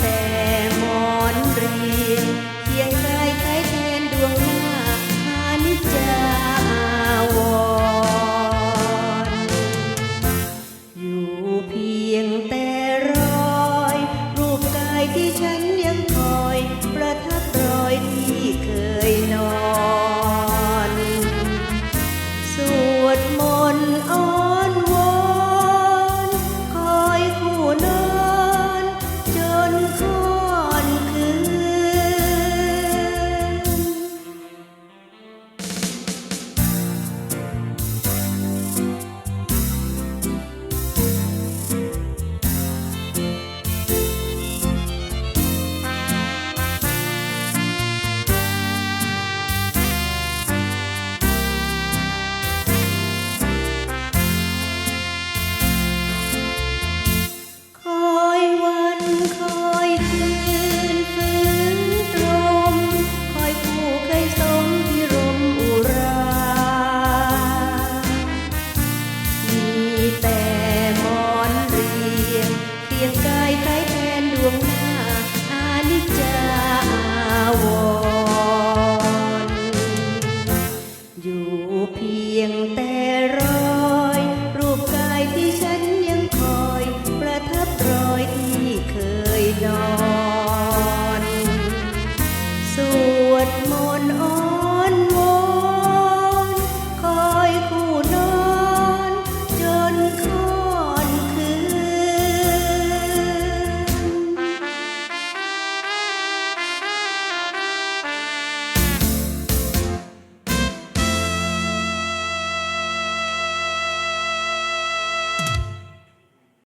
แต่มอนเรียงเพียงรายคล้แทนดวงหานิจาวรอยู่เพียงแต่รอย รูปกายที่ฉันยังคอย ประทับรอยที่เคยนอน สวดมนต์อ้ tiền tế